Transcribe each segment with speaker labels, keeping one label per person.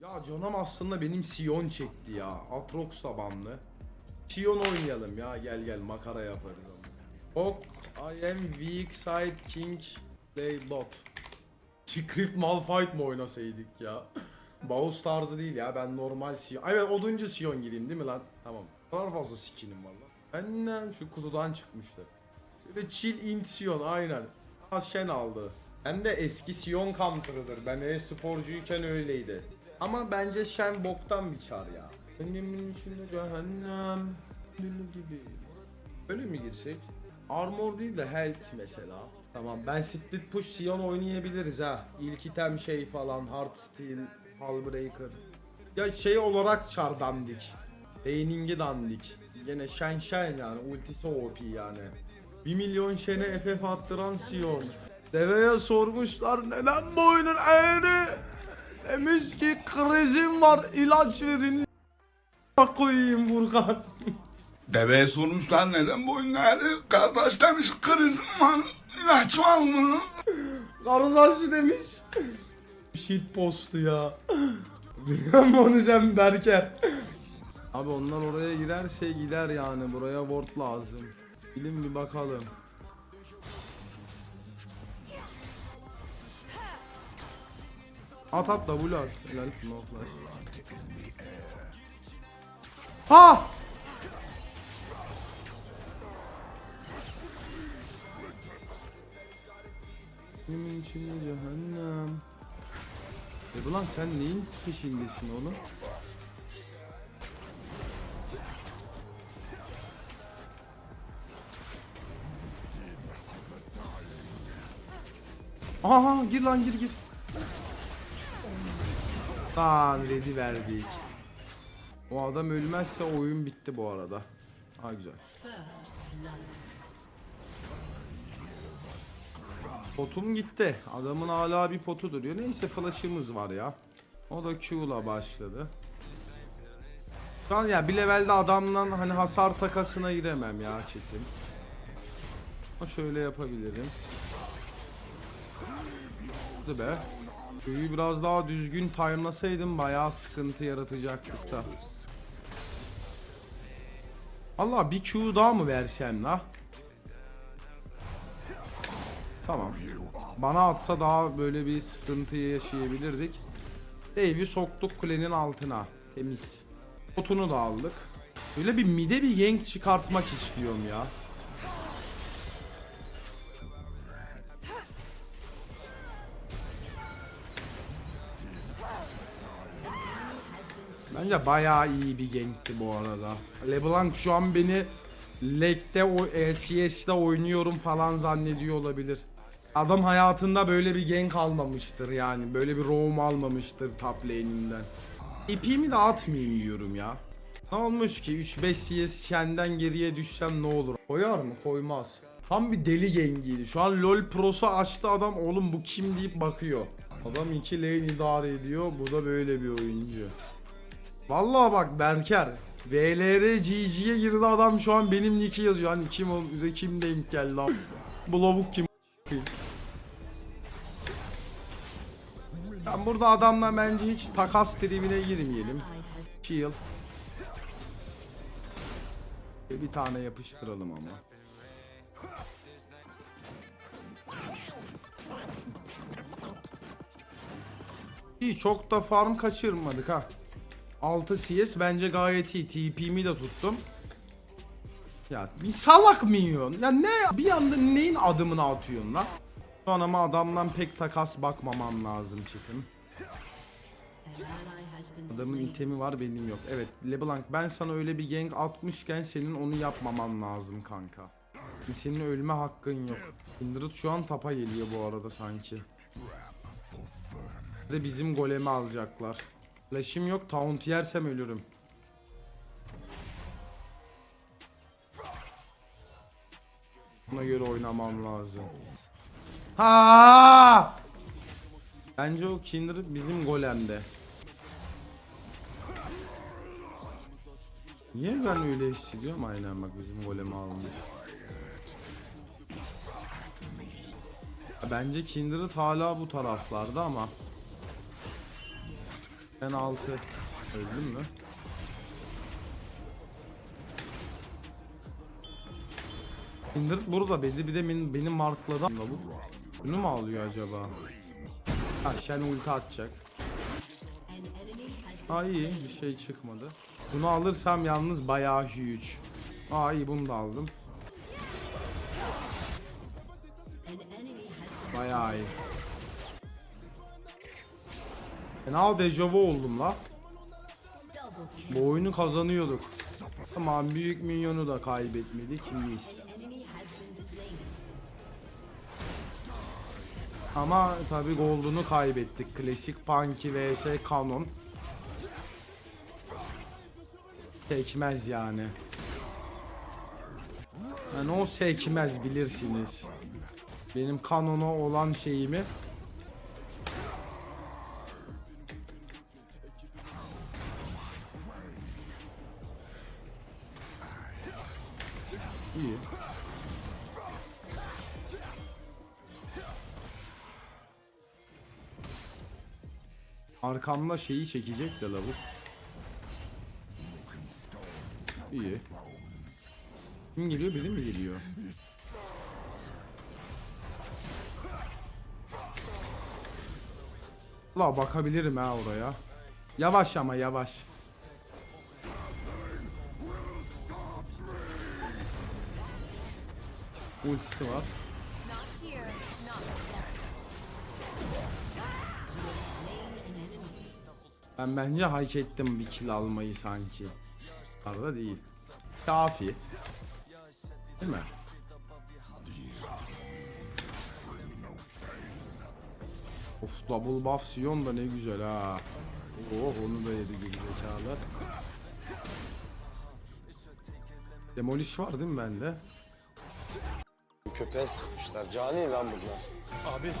Speaker 1: Ya canım aslında benim Sion çekti ya. Atrox tabanlı. Sion oynayalım ya gel gel makara yaparız. Ok I am weak side king play bot. Script Malphite mi oynasaydık ya? Baus tarzı değil ya ben normal Sion. Ay ben oduncu Sion gireyim değil mi lan? Tamam. Ne kadar fazla skinim var lan. Benden şu kutudan çıkmıştı. Böyle chill int Sion aynen. Ha Shen aldı. Ben de eski Sion counter'ıdır. Ben e-sporcuyken öyleydi. Ama bence Shen boktan bir çar ya. Benim içinde cehennem gülü gibi. Öyle mi girsek? Armor değil de health mesela. Tamam ben split push Sion oynayabiliriz ha. İlk item şey falan hard steel, Hullbreaker. Ya şey olarak çar dandik. Laningi dandik. Gene Shen Shen yani ultisi OP yani. 1 milyon Shen'e FF attıran Sion. Deveye sormuşlar neden bu oyunun eğri? Demiş ki krizim var ilaç verin. koyayım Furkan.
Speaker 2: Deveye sormuşlar neden bu oyunları? Kardeş demiş krizim var. İlaç var mı?
Speaker 1: Kardeşi demiş. Shit postu ya. Biliyorum onu sen Berker. Abi onlar oraya girerse gider yani. Buraya ward lazım. Bilin bir bakalım. At at W at. Helal no flash. Ha! Benim içinde cehennem. E ulan sen neyin peşindesin oğlum? Aha gir lan gir gir. Lan ready verdik. O adam ölmezse oyun bitti bu arada. Ha güzel. Potum gitti. Adamın hala bir potu duruyor. Neyse flash'ımız var ya. O da Q'la başladı. Şu an ya bir levelde adamdan hani hasar takasına giremem ya çetim. Ama şöyle yapabilirim. Hadi be. Q'yu biraz daha düzgün timelasaydım bayağı sıkıntı yaratacaktık da. Allah bir Q daha mı versem la? Tamam. Bana atsa daha böyle bir sıkıntı yaşayabilirdik. Dave'i soktuk kulenin altına. Temiz. Potunu da aldık. Böyle bir mide bir gank çıkartmak istiyorum ya. Bence bayağı iyi bir gankti bu arada. LeBlanc şu an beni Leg'de o LCS'de oynuyorum falan zannediyor olabilir. Adam hayatında böyle bir gank almamıştır yani. Böyle bir roam almamıştır top lane'inden. İpimi de atmayayım diyorum ya. Ne olmuş ki 3-5 CS Shen'den geriye düşsem ne olur? Koyar mı? Koymaz. Tam bir deli gengiydi. Şu an LoL Pro'su açtı adam oğlum bu kim deyip bakıyor. Adam 2 lane idare ediyor. Bu da böyle bir oyuncu. Vallahi bak Berker. VLR GG'ye girdi adam şu an benim nick'i yazıyor. Hani kim o bize kim denk geldi lan. Bu lavuk kim? Ben burada adamla bence hiç takas tribine girmeyelim. Shield. Bir tane yapıştıralım ama. İyi çok da farm kaçırmadık ha. 6 CS bence gayet iyi. TP'mi de tuttum. Ya bir salak mı yiyorsun? Ya ne? Bir anda neyin adımını atıyorsun lan? Şu an ama adamdan pek takas bakmamam lazım çetim. Adamın itemi var benim yok. Evet LeBlanc ben sana öyle bir gank atmışken senin onu yapmaman lazım kanka. Senin ölme hakkın yok. Kindred şu an tapa geliyor bu arada sanki. De bizim golemi alacaklar. Flash'im yok taunt yersem ölürüm. Buna göre oynamam lazım. Ha! Bence o Kindred bizim golemde. Niye ben öyle hissediyorum? Aynen bak bizim golemi almış. Bence Kindred hala bu taraflarda ama. Ben 6. Öldüm mü? Kindred burada beni bir de benim, benim markladı. Bu. Bunu mu alıyor acaba? Shen ulti atacak. Ha iyi bir şey çıkmadı. Bunu alırsam yalnız bayağı huge. Aa iyi bunu da aldım. Bayağı iyi. Fena dejavu oldum la. Bu oyunu kazanıyorduk. Tamam büyük minyonu da kaybetmedik mis. Ama tabi gold'unu kaybettik. Klasik Punky vs Canon. Sekmez yani. Yani o sekmez bilirsiniz. Benim Canon'a olan şeyimi Arkamda şeyi çekecek de lavuk. İyi. Kim geliyor? Biri mi geliyor? La bakabilirim ha oraya. Yavaş ama yavaş. Ultisi var. Ben bence hak ettim bir kill almayı sanki. Arada değil. Kafi. Değil mi? Of double buff Sion da ne güzel ha. Oh onu da yedi gerizekalı. Demolish var değil mi bende?
Speaker 3: Köpeğe sıkmışlar. Cani lan bunlar.
Speaker 4: Abi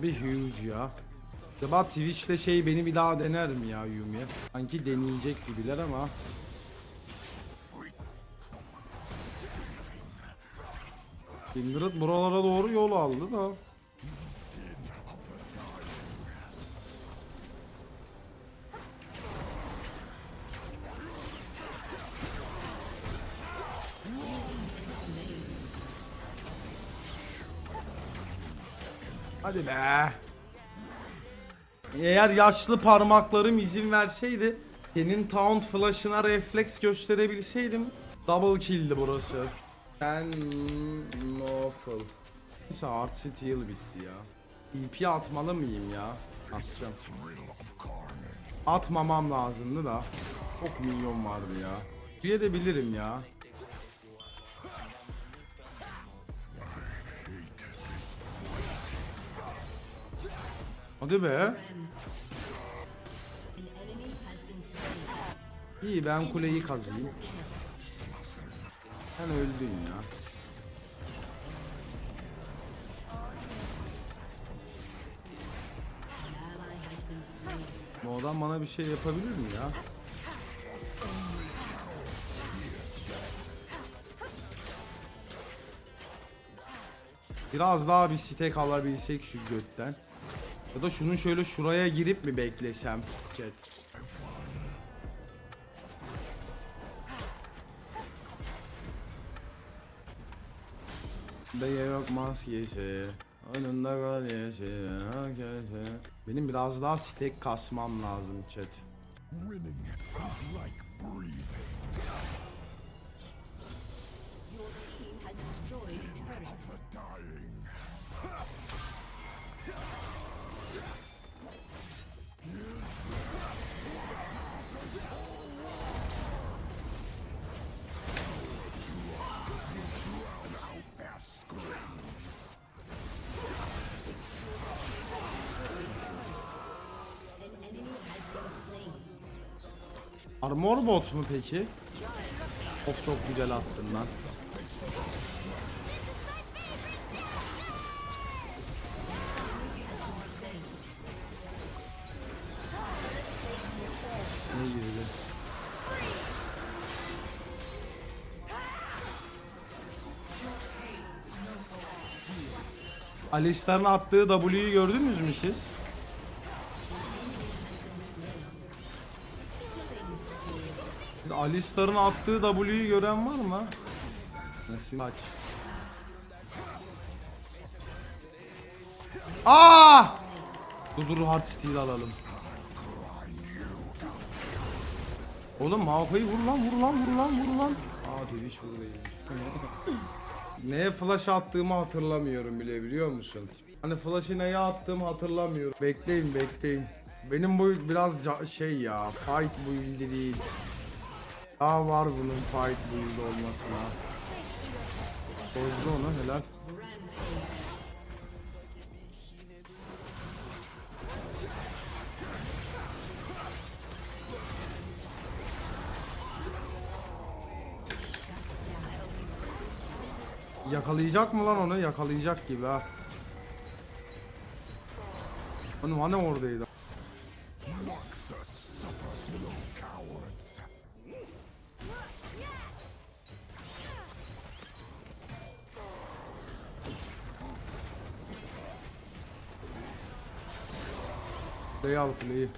Speaker 1: Harbi huge ya. Acaba Twitch'te şey beni bir daha dener mi ya Yumi? Sanki deneyecek gibiler ama. Kindred buralara doğru yol aldı da. Hadi be. Eğer yaşlı parmaklarım izin verseydi senin taunt flash'ına refleks gösterebilseydim double kill'di burası. Ben awful. Neyse art steal bitti ya. EP atmalı mıyım ya? Atacağım. Atmamam lazımdı da. Çok milyon vardı ya. Bir de bilirim ya. Hadi be. İyi ben kuleyi kazıyım. Sen öldün ya. Bu adam bana bir şey yapabilir mi ya? Biraz daha bir stek alabilsek şu götten. Ya da şunun şöyle şuraya girip mi beklesem chat. Beye yok maskesi Önünde galyesi herkese Benim biraz daha stek kasmam lazım chat.
Speaker 5: Your
Speaker 1: Armor bot mu peki? Of çok güzel attın lan. Ne girdi? Alistar'ın attığı W'yu gördünüz mü siz? Alistar'ın attığı W'yu gören var mı? Nasıl aç? Aa! Dur dur hard steel alalım. Oğlum Maokai vur lan vur lan vur lan vur lan. Aa Twitch buradaymış. Neye flash attığımı hatırlamıyorum bile biliyor musun? Hani flash'ı neye attığımı hatırlamıyorum. Bekleyin bekleyin. Benim bu biraz şey ya fight build'i değil. Daha var bunun fight build olmasına. Bozdu onu helal. Yakalayacak mı lan onu? Yakalayacak gibi ha. Hani hani oradaydı. Al
Speaker 5: turret.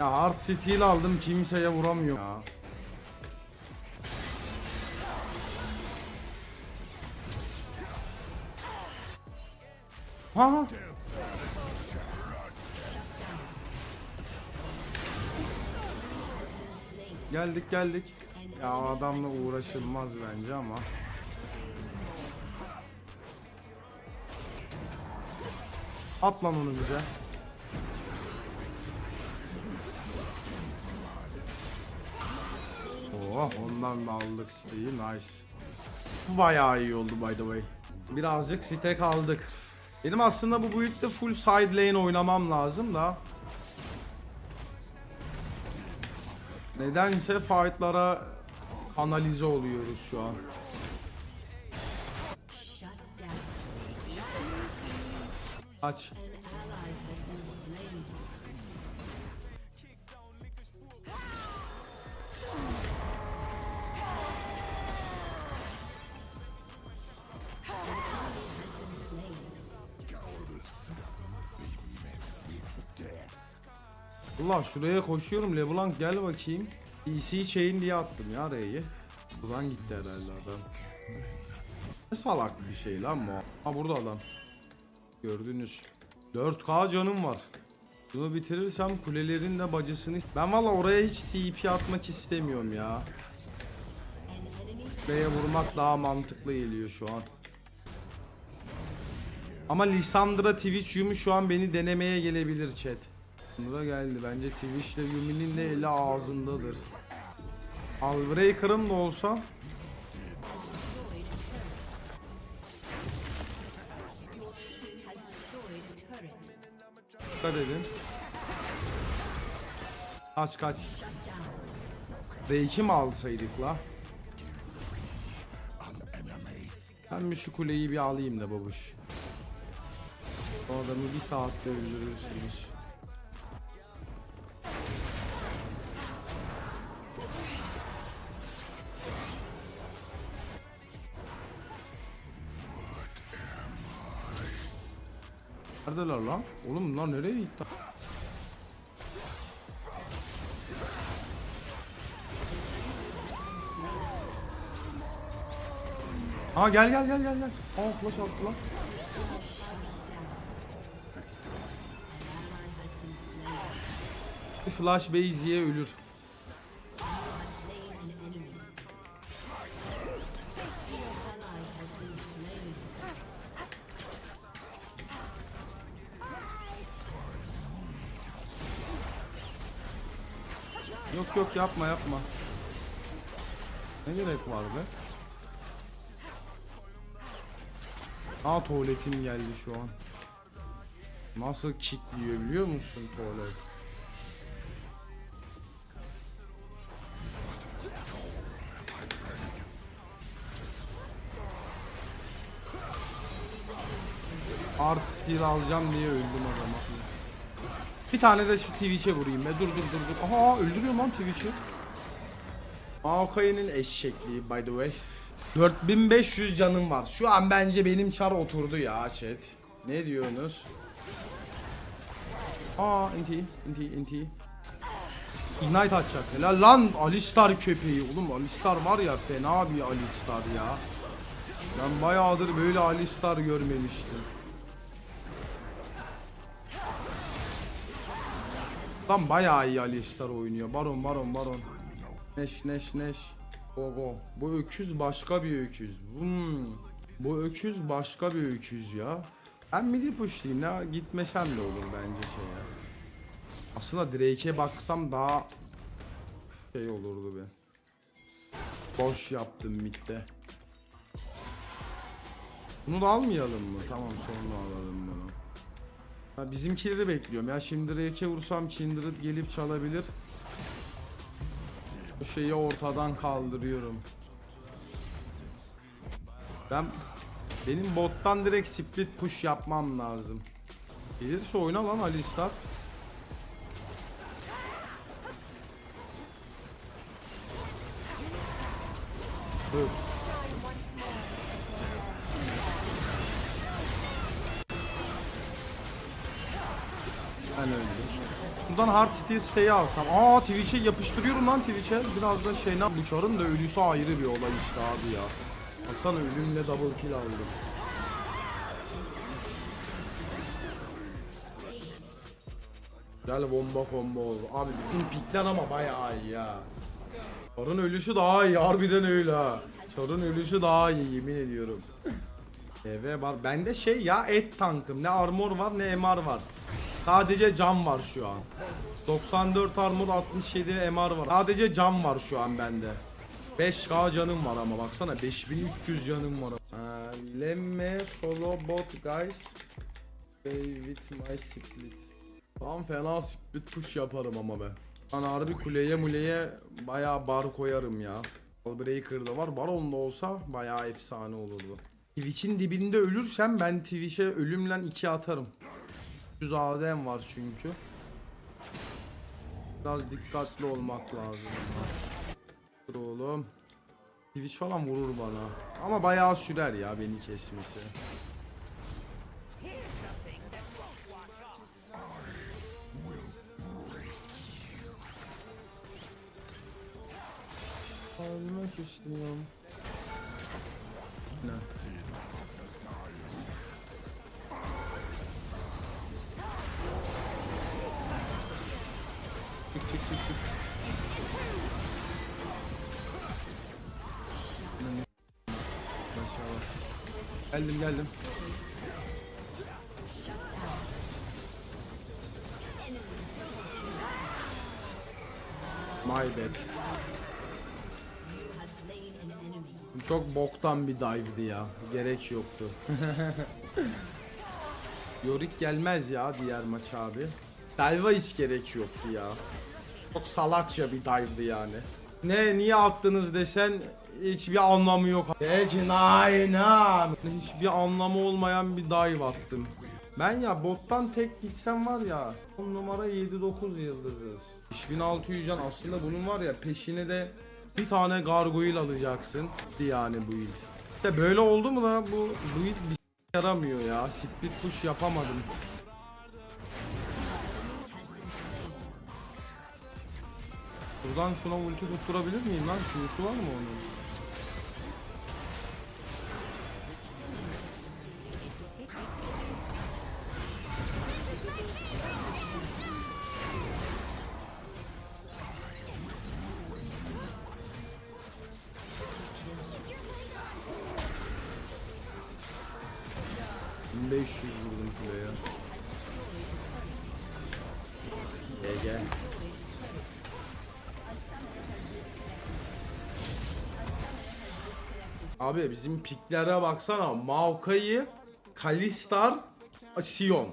Speaker 1: Ya Art Steel aldım kimseye vuramıyor ya. Ha. Geldik geldik. Ya adamla uğraşılmaz bence ama. At lan onu bize. Oh ondan da aldık siteyi nice. Bu bayağı iyi oldu by the way. Birazcık site kaldık. Benim aslında bu build'de full side lane oynamam lazım da. Nedense fightlara kanalize oluyoruz şu an.
Speaker 5: Slain.
Speaker 1: Allah şuraya koşuyorum LeBlanc gel bakayım. DC chain diye attım ya R'yi. Buradan gitti herhalde adam. Ne salak bir şey lan bu. Ha burada adam. Gördünüz. 4K canım var. Bunu bitirirsem kulelerin de bacısını... Ben valla oraya hiç TP atmak istemiyorum ya. Buraya vurmak daha mantıklı geliyor şu an. Ama Lisandra Twitch Yumi şu an beni denemeye gelebilir chat. Bunda geldi. Bence Twitch ile Yumi'nin de eli ağzındadır. Albreaker'ım da olsa dikkat edin. Kaç kaç.
Speaker 5: Shut down.
Speaker 1: R2 mi alsaydık la? Ben bir şu kuleyi bir alayım da babuş. O adamı bir saatte öldürürsünüz. Neredeler lan? Oğlum bunlar nereye gitti? Ha gel gel gel gel gel. Aa flash attı lan. Flash base'ye ölür. Yapma yapma. Ne gerek var be? Aa tuvaletim geldi şu an. Nasıl kickliyor biliyor musun tuvalet? Art steel alacağım diye öldüm adama. Bir tane de şu Twitch'e vurayım be. Dur dur dur dur. Aha öldürüyor lan Twitch'i. Maokai'nin eşekliği by the way. 4500 canım var. Şu an bence benim çar oturdu ya chat. Ne diyorsunuz? Aa inti inti inti. Ignite atacak. Helal lan Alistar köpeği. Oğlum Alistar var ya fena bir Alistar ya. Ben bayağıdır böyle Alistar görmemiştim. Lan bayağı iyi Alistar oynuyor. Baron baron baron. Neş neş neş. Go go. Bu öküz başka bir öküz. Hmm. Bu öküz başka bir öküz ya. Ben midi pushlayayım ya gitmesem de olur bence şey ya. Aslında Drake'e baksam daha şey olurdu be. Boş yaptım midde. Bunu da almayalım mı? Tamam sonra alalım bunu. Ha, bizimkileri bekliyorum ya. Şimdi Drake'e vursam Kindred gelip çalabilir. Bu şeyi ortadan kaldırıyorum. Ben benim bottan direkt split push yapmam lazım. Gelirse oyna lan Alistar. Dur. Hard Steel Stay'i alsam. Aa Twitch'e yapıştırıyorum lan Twitch'e. Biraz da şey ne bu çarın da ölüsü ayrı bir olay işte abi ya. Baksana ölümle double kill aldım. Gel bomba combo oldu. Abi bizim pikler ama bayağı iyi ya. Çarın ölüsü daha iyi harbiden öyle ha. Çarın ölüsü daha iyi yemin ediyorum. EV var. Bende şey ya et tankım. Ne armor var ne MR var. Sadece cam var şu an. 94 armor 67 MR var. Sadece cam var şu an bende. 5k canım var ama baksana 5300 canım var. Ha, lemme solo bot guys. Play with my split. Tam fena split push yaparım ama ben. Ben harbi kuleye muleye bayağı bar koyarım ya. Breaker'da var. Baron da olsa bayağı efsane olurdu. Twitch'in dibinde ölürsem ben Twitch'e ölümle 2 atarım. 100 ADM var çünkü. Biraz dikkatli olmak lazım. Dur oğlum. Twitch falan vurur bana. Ama bayağı sürer ya beni kesmesi. Ölmek istiyorum. Ne? Maşallah. Geldim geldim. My bad. Çok boktan bir dive'di ya. Gerek yoktu. Yorik gelmez ya diğer maç abi. Dive'a hiç gerek yoktu ya. Çok salakça bir dive'dı yani. Ne niye attınız desen hiçbir anlamı yok. Peki aynen. Hiçbir anlamı olmayan bir dive attım. Ben ya bottan tek gitsem var ya 10 numara 7-9 yıldızız. 5600 can aslında bunun var ya peşine de bir tane gargoyle alacaksın yani bu yıl. İşte böyle oldu mu da bu bu yıl bir yaramıyor ya. Split push yapamadım. Buradan şuna ulti tutturabilir miyim lan? Q'su var mı onun? ...1500 vurdum kuleye. GG. Abi bizim piklere baksana. Maokai, Kalistar, Sion.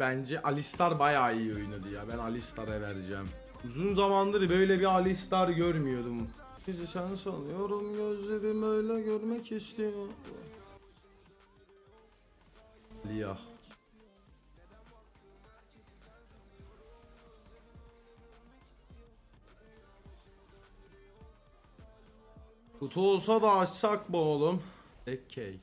Speaker 1: Bence Alistar bayağı iyi oynadı ya. Ben Alistar'a vereceğim. Uzun zamandır böyle bir Alistar görmüyordum. Bizi sen sanıyorum gözlerim öyle görmek istiyor. Liyah. Kutu olsa da açsak mı oğlum? Ekkey.